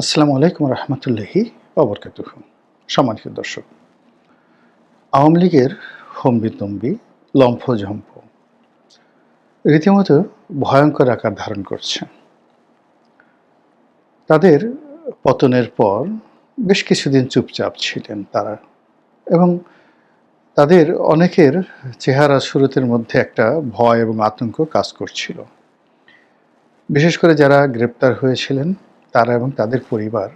আসসালামু আলাইকুম রহমতুল্লাহি অবরকাত সম্মানিত দর্শক, আওয়ামী লীগের হম্বিতম্বি লম্ফঝম্প রীতিমতো ভয়ঙ্কর আকার ধারণ করছে। তাদের পতনের পর বেশ কিছুদিন চুপচাপ ছিলেন তারা এবং তাদের অনেকের চেহারা সুরতের মধ্যে একটা ভয় এবং আতঙ্ক কাজ করছিল। বিশেষ করে যারা গ্রেপ্তার হয়েছিলেন তারা এবং তাদের পরিবার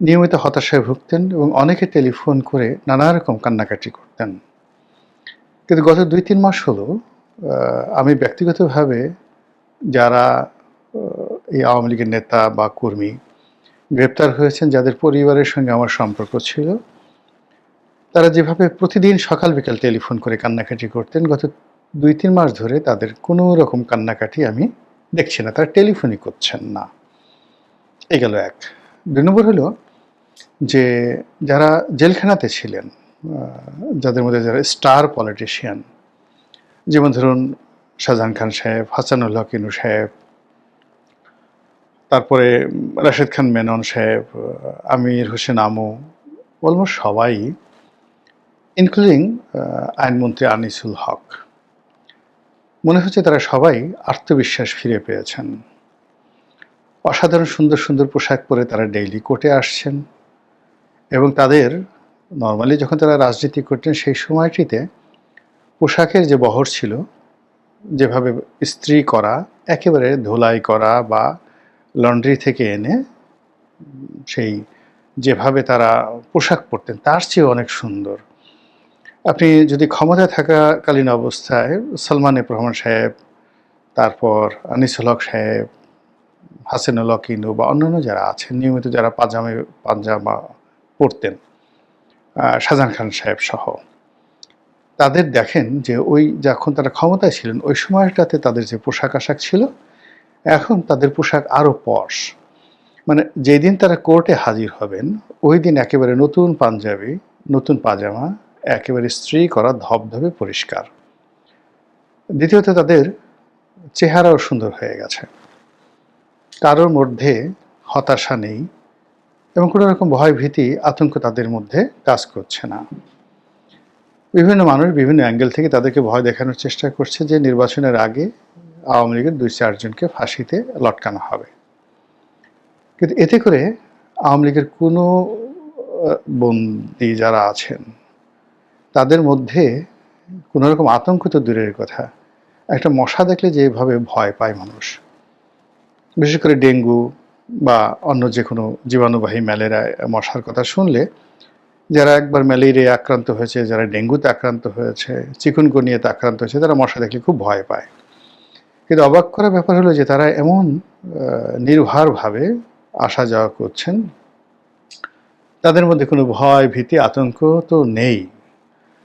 নিয়মিত হতাশায় ভুগতেন এবং অনেকে টেলিফোন করে নানা রকম কান্নাকাটি করতেন। কিন্তু গত দুই তিন মাস হলো আমি ব্যক্তিগতভাবে যারা এই আওয়ামী লীগের নেতা বা কর্মী গ্রেপ্তার হয়েছেন, যাদের পরিবারের সঙ্গে আমার সম্পর্ক ছিল, তারা যেভাবে প্রতিদিন সকাল বিকাল টেলিফোন করে কান্নাকাটি করতেন, গত দুই তিন মাস ধরে তাদের কোনো রকম কান্নাকাটি আমি দেখছি না। তারা টেলিফোনই করছেন না। এই গেল এক। দুই নম্বর হলো যে যারা জেলখানাতে ছিলেন যাদের মধ্যে যারা স্টার পলিটিশিয়ান, যেমন ধরুন শাহজাহান খান সাহেব হাসানুল হক ইনু সাহেব, তারপরে রাশেদ খান মেনন সাহেব আমির হোসেন আমু, অলমোস্ট সবাই ইনক্লুডিং আইনমন্ত্রী আনিসুল হক। মনে হচ্ছে তারা সবাই আত্মবিশ্বাস ফিরে পেয়েছেন। অসাধারণ, সুন্দর সুন্দর পোশাক পরে তারা ডেইলি কোর্টে আসছেন এবং তাদের নর্মালি যখন তারা রাজনীতি করতেন সেই সময়টিতে পোশাকের যে বহর ছিল, যেভাবে ইস্ত্রি করা, একেবারে ধুলাই করা বা লন্ড্রি থেকে এনে সেই যেভাবে তারা পোশাক পরতেন তার চেয়ে অনেক সুন্দর। আপনি যদি ক্ষমতায় থাকাকালীন অবস্থায় সালমান রহমান সাহেব, তারপর আনিসুল হক সাহেব হাসিনুল হক ইনু বা অন্যান্য যারা আছেন, নিয়মিত যারা পাজামে পাঞ্জামা পরতেন শাহজাহান খান সাহেব সহ, তাদের দেখেন যে ওই যখন তারা ক্ষমতায় ছিলেন, ওই সময়টাতে তাদের যে পোশাক আশাক ছিল, এখন তাদের পোশাক আরও পশ মানে যেদিন তারা কোর্টে হাজির হবেন, ওই দিন একেবারে নতুন পাঞ্জাবি, নতুন পাজামা, একেবারে স্ত্রী করা ধবধবে পরিষ্কার। দ্বিতীয়ত তাদের চেহারাও সুন্দর হয়ে গেছে। কারোর মধ্যে হতাশা নেই এবং কোনো রকম ভয় ভীতি আতঙ্ক তাদের মধ্যে কাজ করছে না। বিভিন্ন মানুষ বিভিন্ন অ্যাঙ্গেল থেকে তাদেরকে ভয় দেখানোর চেষ্টা করছে যে নির্বাচনের আগে আওয়ামী লীগের দুই চারজনকে ফাঁসিতে লটকানো হবে। কিন্তু এতে করে আওয়ামী লীগের কোনো বন্দী যারা আছেন, তাদের মধ্যে কোনো রকম আতঙ্ক তো দূরের কথা। একটা মশা দেখলে যেভাবে ভয় পায় মানুষ। বিশেষ করে ডেঙ্গু বা অন্য যে কোনো জীবাণুবাহী ম্যালেরিয়া, মশার কথা শুনলে যারা একবার ম্যালেরিয়া আক্রান্ত হয়েছে, যারা ডেঙ্গুতে আক্রান্ত হয়েছে, চিকুনগুনিয়াতে আক্রান্ত হয়েছে, তারা মশা দেখলে খুব ভয় পায়। কিন্তু অবাক করার ব্যাপার হলো যে তারা এমন নির্ভরভাবে আসা যাওয়া করছেন, তাদের মধ্যে কোনো ভয়, ভীতি, আতঙ্ক তো নেই।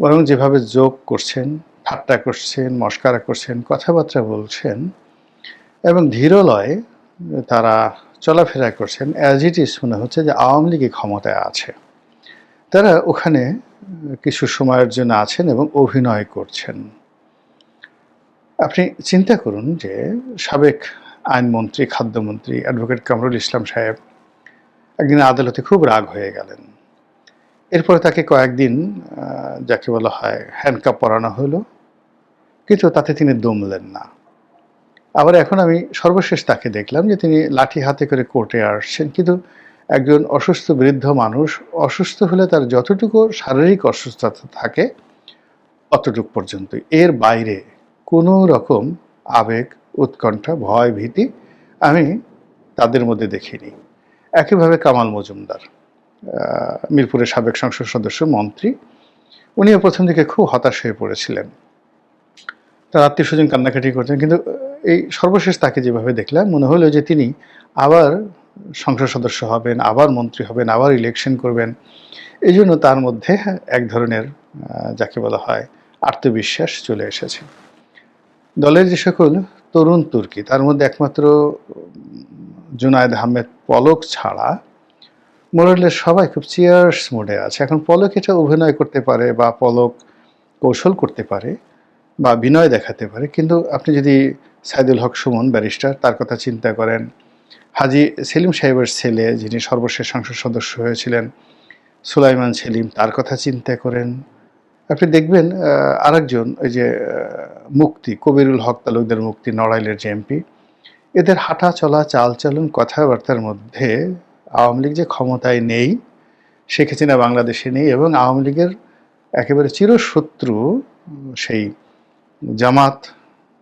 বরং যেভাবে যোগ করছেন, ঠাট্টা করছেন, মস্কারা করছেন, কথাবার্তা বলছেন এবং ধীরলয়ে তারা চলাফেরা করছেন অ্যাজ ইট ইজ মনে হচ্ছে যে আওয়ামী লীগই ক্ষমতায় আছে। তারা ওখানে কিছু সময়ের জন্য আছেন এবং অভিনয় করছেন। আপনি চিন্তা করুন যে সাবেক আইনমন্ত্রী, খাদ্যমন্ত্রী অ্যাডভোকেট কামরুল ইসলাম সাহেব একদিন আদালতে খুব রাগ হয়ে গেলেন। এরপরে তাকে কয়েকদিন যাকে বলা হয় হ্যান্ডকাপ পরানো হলো, কিন্তু তাতে তিনি দমলেন না। আবার এখন আমি সর্বশেষ তাকে দেখলাম যে তিনি লাঠি হাতে করে কোর্টে আসছেন। কিন্তু একজন অসুস্থ বৃদ্ধ মানুষ অসুস্থ হলে তার যতটুকু শারীরিক অসুস্থতা থাকে অতটুক পর্যন্ত। এর বাইরে কোনো রকম আবেগ, উৎকণ্ঠা, ভয়, ভীতি আমি তাদের মধ্যে দেখিনি। একইভাবে কামাল মজুমদার মিরপুরের সাবেক সংসদ সদস্য, মন্ত্রী। উনিও প্রথম দিকে খুব হতাশ হয়ে পড়েছিলেন। তার আত্মীয় স্বজন কান্নাকাটি করছেন, কিন্তু এই সর্বশেষ তাকে যেভাবে দেখলাম মনে হলো যে তিনি আবার সংসদ সদস্য হবেন, আবার মন্ত্রী হবেন, আবার ইলেকশন করবেন। এই জন্য তার মধ্যে এক ধরনের যাকে বলা হয় আত্মবিশ্বাস চলে এসেছে। দলের যে সকল তরুণ তুর্কি, তার মধ্যে একমাত্র জুনায়দ আহমেদ পলক ছাড়া মোরালের সবাই খুব চিয়ার্স মোডে আছে। এখন পলক এটা অভিনয় করতে পারে বা পলক কৌশল করতে পারে বা বিনয় দেখাতে পারে, কিন্তু আপনি যদি সাইদুল হক সুমন, ব্যারিস্টার, তার কথা চিন্তা করেন, হাজি সেলিম সাহেবের ছেলে যিনি সর্বশেষ সংসদ সদস্য হয়েছিলেন, সুলাইমান সেলিম, তার কথা চিন্তা করেন, আপনি দেখবেন আরেকজন ওই যে মুক্তি, কবিরুল হক তালুকদের মুক্তি, নড়াইলের যে এমপি এদের হাঁটা চলা চালচলন, কথাবার্তার মধ্যে আওয়ামী লীগ যে ক্ষমতায় নেই, শেখ হাসিনা বাংলাদেশে নেই এবং আওয়ামী লীগের একেবারে চিরশত্রু সেই জামাত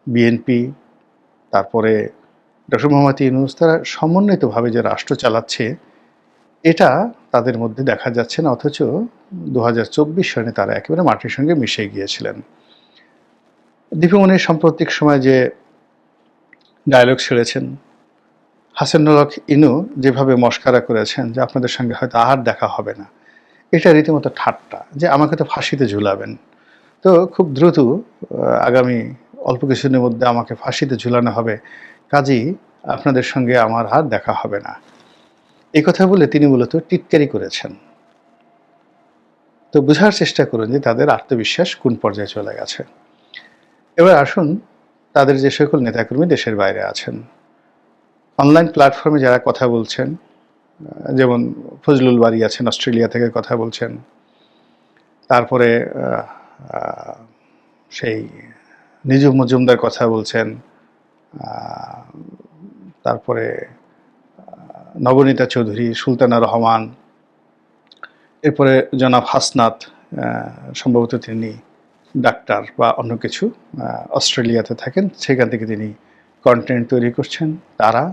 বিএনপি তারপরে ডক্টর মোহাম্মদ ইউনুস, তারা সমন্বিতভাবে যে রাষ্ট্র চালাচ্ছে, এটা তাদের মধ্যে দেখা যাচ্ছে না, অথচ দু হাজার চব্বিশ সনে তারা একেবারে মাটির সঙ্গে মিশে গিয়েছিলেন। দীপমণির সাম্প্রতিক সময় যে ডায়লগ ছেড়েছেন, হাসানুল হক ইনু যেভাবে মস্কারা করেছেন যে আপনাদের সঙ্গে হয়তো আর দেখা হবে না, এটা রীতিমতো ঠাট্টা, যে আমাকে তো ফাঁসিতে ঝুলাবেন। তো খুব দ্রুত আগামী অল্প কিছুদিনের মধ্যে আমাকে ফাঁসিতে ঝুলানো হবে। কাজেই আপনাদের সঙ্গে আমার আর দেখা হবে না। এই কথা বলে তিনি মূলত টিটকারি করেছেন। তো বোঝার চেষ্টা করুন যে তাদের আত্মবিশ্বাস কোন পর্যায়ে চলে গেছে। এবার আসুন, তাদের যে সকল নেতাকর্মী দেশের বাইরে আছেন। অনলাইন প্ল্যাটফর্মে যারা কথা বলছেন যেমন ফজলুল বাড়ি আছেন, অস্ট্রেলিয়া থেকে কথা বলছেন। তারপরে সেই নিজু মজুমদার কথা বলছেন তারপরে নবনীতা চৌধুরী, সুলতানা রহমান, এরপরে জনাব হাসনাত সম্ভবত তিনি ডাক্তার বা অন্য কিছু অস্ট্রেলিয়াতে থাকেন, সেখান থেকে তিনি কন্টেন্ট তৈরি করছেন, তারা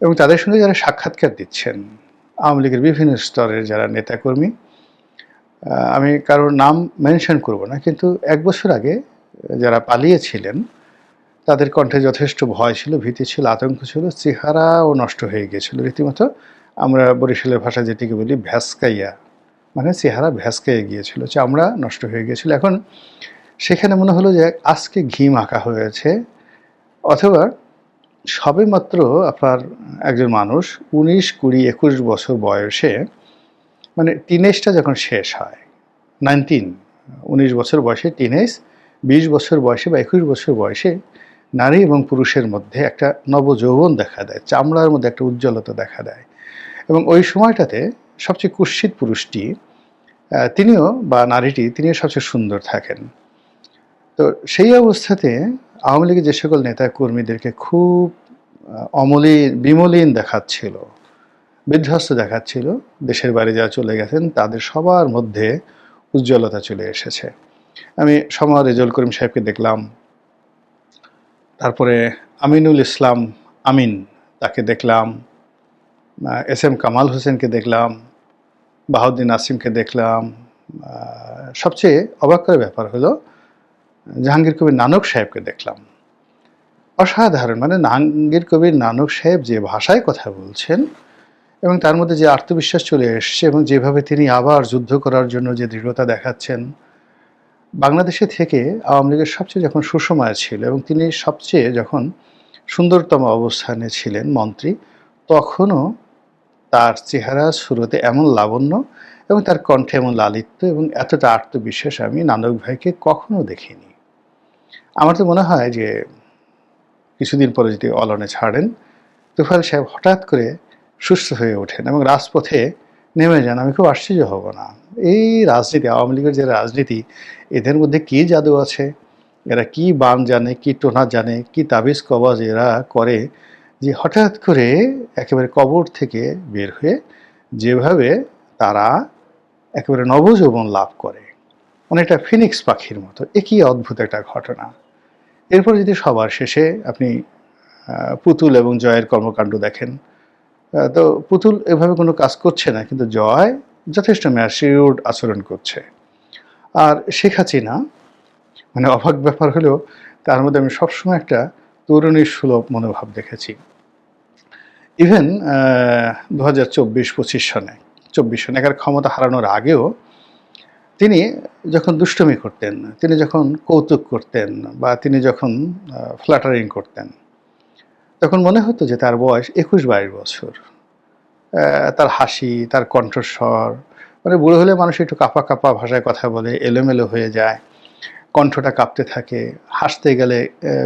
এবং তাদের সঙ্গে যারা সাক্ষাৎকার দিচ্ছেন, আওয়ামী লীগের বিভিন্ন স্তরের যারা নেতাকর্মী আমি কারোর নাম মেনশন করব না, কিন্তু এক বছর আগে যারা পালিয়েছিলেন, তাদের কণ্ঠে যথেষ্ট ভয় ছিল, ভীতি ছিল, আতঙ্ক ছিল, চেহারাও নষ্ট হয়ে গিয়েছিল। রীতিমতো আমরা বরিশালের ভাষা যেটিকে বলি ভ্যাসকাইয়া মানে চেহারা ভ্যাসকাইয়া গিয়েছিল চামড়া নষ্ট হয়ে গিয়েছিল। এখন সেখানে মনে হলো যে আজকে ঘি মাখা হয়েছে, অথবা সবেমাত্র আপনার একজন মানুষ উনিশ কুড়ি একুশ বছর বয়সে মানে টিনেজটা যখন শেষ হয় নাইনটিন উনিশ বছর বয়সে টিনেজ বিশ বছর বয়সে বা একুশ বছর বয়সে নারী এবং পুরুষের মধ্যে একটা নবযৌবন দেখা দেয়, চামড়ার মধ্যে একটা উজ্জ্বলতা দেখা দেয়। এবং ওই সময়টাতে সবচেয়ে কুৎসিত পুরুষটি তিনিও বা নারীটি তিনিও সবচেয়ে সুন্দর থাকেন। তো সেই অবস্থাতে আওয়ামী লীগের যে সকল নেতা কর্মীদেরকে খুব অমলিন, বিমলিন দেখাচ্ছিল বিধ্বস্ত দেখাচ্ছিল, দেশের বাইরে যারা চলে গেছেন, তাদের সবার মধ্যে উজ্জ্বলতা চলে এসেছে। আমি সমর রেজল করিম সাহেবকে দেখলাম। তারপরে আমিনুল ইসলাম আমিন তাকে দেখলাম। এস এম কামাল হোসেনকে দেখলাম। বাহাউদ্দিন আসিমকে দেখলাম। সবচেয়ে অবাক করার ব্যাপার হলো, জাহাঙ্গীর কবির নানক সাহেবকে দেখলাম। অসাধারণ মানে জাহাঙ্গীর কবির নানক সাহেব যে ভাষায় কথা বলছেন এবং তার মধ্যে যে আত্মবিশ্বাস চলে এসছে এবং যেভাবে তিনি আবার যুদ্ধ করার জন্য যে দৃঢ়তা দেখাচ্ছেন, বাংলাদেশে থেকে আওয়ামী লীগের সবচেয়ে যখন সুসময় ছিল এবং তিনি সবচেয়ে যখন সুন্দরতম অবস্থানে ছিলেন মন্ত্রী, তখনও তার চেহারা শুরুতে এমন লাবণ্য এবং তার কণ্ঠে এমন লালিত্য এবং এতটা আত্মবিশ্বাস আমি নানক ভাইকে কখনো দেখিনি। আমার তো মনে হয় যে কিছুদিন পরে যদি অলনে ছাড়েন তুফাল সাহেব হঠাৎ করে সুস্থ হয়ে ওঠেন এবং রাজপথে নেমে যান, আমি খুব আশ্চর্য হব না। এই রাজনীতি, আওয়ামী লীগের যে রাজনীতি, এদের মধ্যে কী জাদু আছে? এরা কি বান জানে, কি টোনা জানে, কি তাবিজ কবাজ এরা করে যে হঠাৎ করে একেবারে কবর থেকে বের হয়ে যেভাবে তারা একেবারে নবযৌবন লাভ করে। অনেকটা ফিনিক্স পাখির মতো, একই অদ্ভুত একটা ঘটনা। এরপর যদি সবার শেষে আপনি পুতুল এবং জয়ের কর্মকাণ্ড দেখেন তো পুতুল এভাবে কোনো কাজ করছে না, কিন্তু জয় যথেষ্ট ম্যাচিউর্ড আচরণ করছে। আর শেখ হাসিনা মানে অবাক ব্যাপার হলেও তার মধ্যে আমি সবসময় একটা তরুণীর সুলভ মনোভাব দেখেছি। ইভেন দু হাজার চব্বিশ, পঁচিশ সনে, চব্বিশ সনে একার ক্ষমতা হারানোর আগেও তিনি যখন দুষ্টমি করতেন, তিনি যখন কৌতুক করতেন বা তিনি যখন ফ্ল্যাটারিং করতেন তখন মনে হতো যে তার বয়স একুশ বাইশ বছর। তার হাসি, তার কণ্ঠস্বর মানে বুড়ো হলে মানুষ একটু কাপা কাপা ভাষায় কথা বলে, এলোমেলো হয়ে যায়, কণ্ঠটা কাঁপতে থাকে, হাসতে গেলে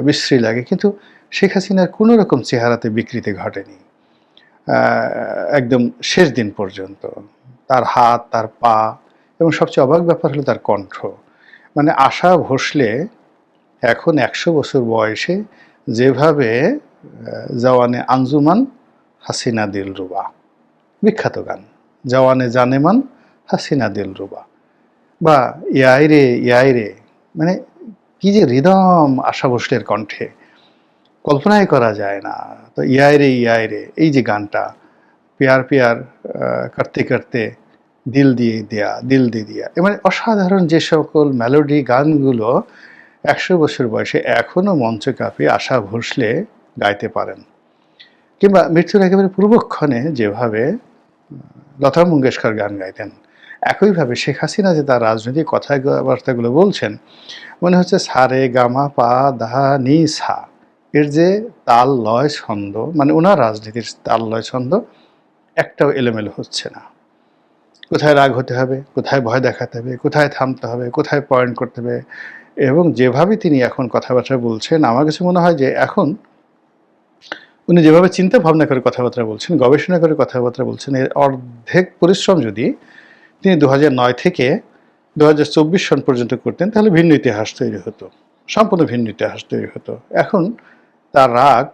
বিশ্রী লাগে। কিন্তু শেখ হাসিনার কোনো রকম চেহারাতে বিকৃতি ঘটেনি। একদম শেষ দিন পর্যন্ত। তার হাত, তার পা এবং সবচেয়ে অবাক ব্যাপার হলো তার কণ্ঠ। মানে আশা ভোসলে এখন একশো বছর বয়সে যেভাবে জওয়ানে আঞ্জুমান হাসিনা দিল রুবা। বিখ্যাত গান। জওয়ানে জানেমান হাসিনা দিল রুবা। বা ইয়াই রে ইয়াই রে মানে কি যে হৃদম আশা ভোসলের কণ্ঠে। কল্পনাই করা যায় না। তো ইয়াই রে ইয়াই রে এই যে গানটা পেয়ার পেয়ার আহ, করতে করতে দিল দিয়ে দেয়া দিল দিয়ে দিয়া। মানে অসাধারণ যে সকল মেলোডি গানগুলো একশো বছর বয়সে এখনও মঞ্চ কাঁপিয়ে আশা ভোসলে গাইতে পারেন। কিংবা মৃত্যুর একেবারে পূর্বক্ষণে যেভাবে লতা মঙ্গেশকর গান গাইতেন, একইভাবে শেখ হাসিনা যে তার রাজনৈতিক কথাবার্তাগুলো বলছেন, মনে হচ্ছে সারে গামা পা দা নি সা। এর যে তাল লয় ছন্দ মানে ওনার রাজনীতির তাল লয় ছন্দ, একটাও এলোমেলো হচ্ছে না। কোথায় রাগ হতে হবে, কোথায় ভয় দেখাতে হবে, কোথায় থামতে হবে, কোথায় পয়েন্ট করতে হবে, এবং যেভাবে তিনি এখন কথাবার্তা বলছেন, আমার কাছে মনে হয় যে এখন উনি যেভাবে চিন্তা ভাবনা করে কথাবার্তা বলছেন, গবেষণা করে কথাবার্তা বলছেন, এর অর্ধেক পরিশ্রম যদি তিনি দু নয় থেকে দু হাজার চব্বিশ সন পর্যন্ত করতেন, তাহলে ভিন্ন ইতিহাস তৈরি হতো, সম্পূর্ণ ভিন্ন ইতিহাস তৈরি হতো। এখন তার রাগ